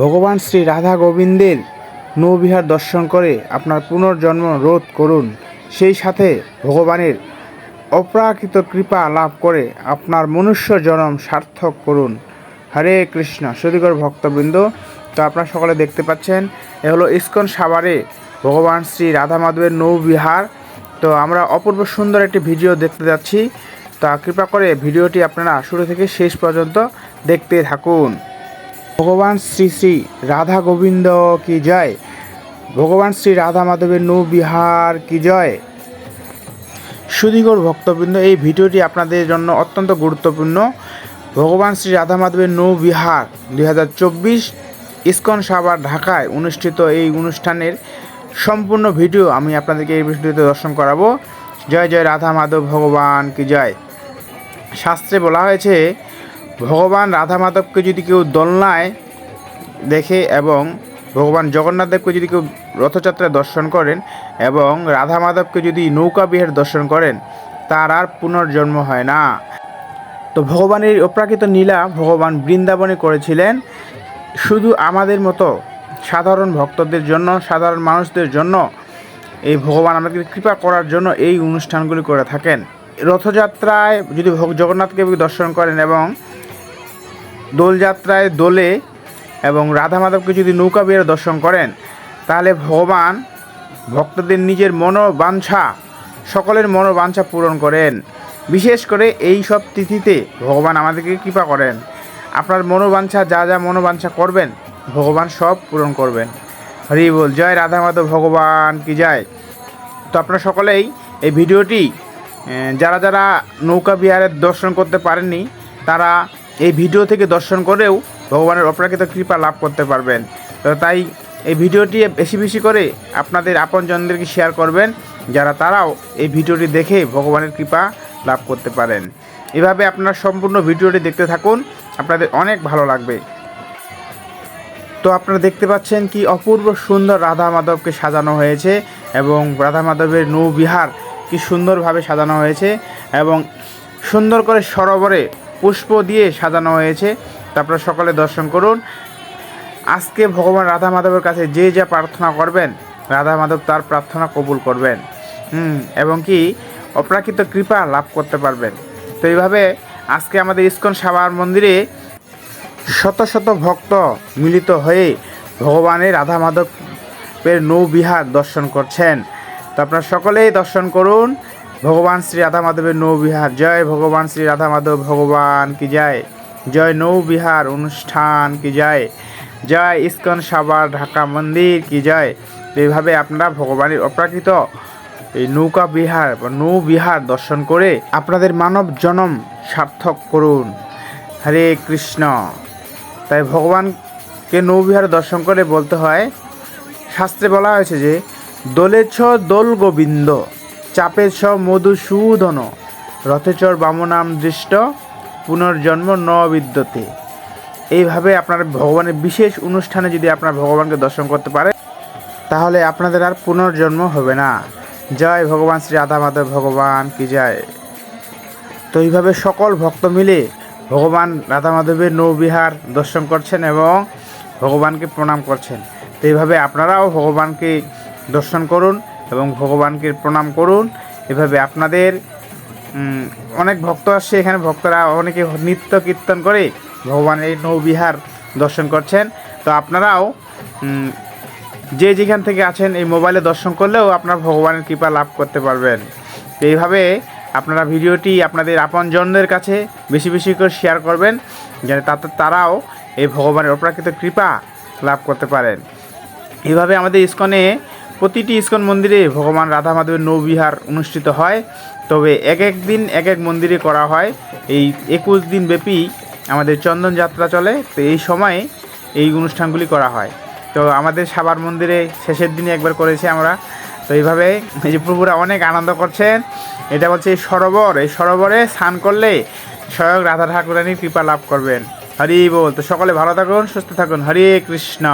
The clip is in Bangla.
ভগবান শ্রী রাধা গোবিন্দের নৌবিহার দর্শন করে আপনার পুনর্জন্ম রোধ করুন। সেই সাথে ভগবানের অপ্রাকৃত কৃপা লাভ করে আপনার মনুষ্য জনম সার্থক করুন। হরে কৃষ্ণ। সুদীকর ভক্তবৃন্দ, তো আপনারা সকলে দেখতে পাচ্ছেন, এ হলো ইস্কন সাভারে ভগবান শ্রী রাধা মাধবের নৌবিহার। তো আমরা অপূর্ব সুন্দর একটি ভিডিও দেখতে যাচ্ছি। তা কৃপা করে ভিডিওটি আপনারা শুরু থেকে শেষ পর্যন্ত দেখতে থাকুন। ভগবান শ্রী শ্রী রাধা গোবিন্দ কি জয়? ভগবান শ্রী রাধা মাধবের নৌ বিহার কি জয়? সুদীঘর ভক্তবৃন্দ, এই ভিডিওটি আপনাদের জন্য অত্যন্ত গুরুত্বপূর্ণ। ভগবান শ্রী রাধা মাধবের নৌ বিহার দুই হাজার চব্বিশ ইস্কন সাভার, ঢাকায় অনুষ্ঠিত এই অনুষ্ঠানের সম্পূর্ণ ভিডিও আমি আপনাদেরকে এই ভিডিওতে দর্শন করাবো। জয় জয় রাধা মাধব ভগবান কি জয়? শাস্ত্রে বলা হয়েছে ভগবান রাধা মাধবকে যদি কেউ দোলনায় দেখে এবং ভগবান জগন্নাথ দেবকে যদি কেউ রথযাত্রায় দর্শন করেন এবং রাধা মাধবকে যদি নৌকা বিহার দর্শন করেন, তার আর পুনর্জন্ম হয় না। তো ভগবানের অপ্রাকৃত নীলা ভগবান বৃন্দাবনে করেছিলেন। শুধু আমাদের মতো সাধারণ ভক্তদের জন্য, সাধারণ মানুষদের জন্য এই ভগবান আমাদের কৃপা করার জন্য এই অনুষ্ঠানগুলি করে থাকেন। রথযাত্রায় যদি জগন্নাথকে দর্শন করেন এবং দোলযাত্রায় দোলে এবং রাধা মাধবকে যদি নৌকা বিহারে দর্শন করেন, তাহলে ভগবান ভক্তদের নিজের মনোবাঞ্ছা, সকলের মনোবাঞ্ছা পূরণ করেন। বিশেষ করে এই সব তিথিতে ভগবান আমাদেরকে কৃপা করেন। আপনার মনোবাঞ্ছা, যা যা মনোবাঞ্ছা করবেন, ভগবান সব পূরণ করবেন। হরি বল, জয় রাধা মাধব, ভগবান কি জয়? তো আপনারা সকলেই এই ভিডিওটি যারা যারা নৌকা বিহারের দর্শন করতে পারেননি, তারা এই ভিডিও থেকে দর্শন করেও ভগবানের অপ্রাকৃত কৃপা লাভ করতে পারবেন। তো তাই এই ভিডিওটি বেশি বেশি করে আপনাদের আপনজনদেরকে শেয়ার করবেন, যারা তারাও এই ভিডিওটি দেখে ভগবানের কৃপা লাভ করতে পারেন। এভাবে আপনারা সম্পূর্ণ ভিডিওটি দেখতে থাকুন, আপনাদের অনেক ভালো লাগবে। তো আপনারা দেখতে পাচ্ছেন কি অপূর্ব সুন্দর রাধা মাধবকে সাজানো হয়েছে এবং রাধা মাধবের নৌবিহার কি সুন্দরভাবে সাজানো হয়েছে এবং সুন্দর করে সরোবরে পুষ্প দিয়ে সাজানো হয়েছে। তা আপনারা সকলে দর্শন করুন। আজকে ভগবান রাধা মাধবের কাছে যে যা প্রার্থনা করবেন, রাধা মাধব তার প্রার্থনা কবুল করবেন। হুম, এবং কি অপ্রাকৃত কৃপা লাভ করতে পারবেন। তো এইভাবে আজকে আমাদের ইস্কন সাবার মন্দিরে শত শত ভক্ত মিলিত হয়ে ভগবানের রাধা মাধবের নৌবিহার দর্শন করছেন। তো আপনারা সকলেই দর্শন করুন। ভগবান শ্রী রাধা মাধবের নৌবিহার জয় ভগবান শ্রী রাধা মাধব, ভগবান কি জয় জয় নৌবিহার অনুষ্ঠান কি জয় জয় ইস্কন সাবার ঢাকা মন্দির কি জয় এইভাবে আপনারা ভগবানের অপ্রাকৃত এই নৌকা বিহার বা নৌ বিহার দর্শন করে আপনাদের মানব জনম সার্থক করুন। হরে কৃষ্ণ। তাই ভগবানকে নৌবিহার দর্শন করে বলতে হয়, শাস্ত্রে বলা হয়েছে যে, দোলেছ দোল গোবিন্দ। চাপেছ মধুসূদন। রথেচর বামনাম দৃষ্ট, পুনর্জন্ম ন বিদ্যতে। এইভাবে আপনার ভগবানের বিশেষ অনুষ্ঠানে যদি আপনার ভগবানকে দর্শন করতে পারে, তাহলে আপনাদের আর পুনর্জন্ম হবে না। জয় ভগবান শ্রী রাধা মাধব ভগবান কি জয়। তো এইভাবে সকল ভক্ত মিলে ভগবান রাধা মাধবের নৌবিহার দর্শন করছেন এবং ভগবানকে প্রণাম করছেন। তো এইভাবে আপনারাও ভগবানকে দর্শন করুন। এবং ভগবানকে প্রণাম করুন। এভাবে আপনাদের অনেক ভক্ত আসছে এখানে। ভক্তরা অনেকে নৃত্য কীর্তন করে ভগবানের এই নৌবিহার দর্শন করছেন। তো আপনারাও যে যেখান থেকে আছেন এই মোবাইলে দর্শন করলেও আপনার ভগবানের কৃপা লাভ করতে পারবেন। তো এইভাবে আপনারা ভিডিওটি আপনাদের আপনজনদের কাছে বেশি বেশি করে শেয়ার করবেন, যেন তাতে তারাও এই ভগবানের অপ্রাকৃত কৃপা লাভ করতে পারেন। এইভাবে আমাদের ইস্কনে প্রতিটি ইস্কন মন্দিরে ভগবান রাধা মাধবের নৌবিহার অনুষ্ঠিত হয়। তবে এক এক দিন, এক এক মন্দিরে করা হয়। এই একুশ দিন ব্যাপী আমাদের চন্দন যাত্রা চলে। তো এই সময়ে এই অনুষ্ঠানগুলি করা হয়। তো আমাদের সাবার মন্দিরে শেষের দিনে একবার করেছি আমরা। তো এইভাবে এই যে প্রভুরা অনেক আনন্দ করছেন। এটা বলছে এই সরোবর। এই সরোবরে স্নান করলে স্বয়ং রাধা ঠাকুরানির কৃপা লাভ করবেন। হরি বল। তো সকলে ভালো থাকুন, সুস্থ থাকুন। হরে কৃষ্ণ।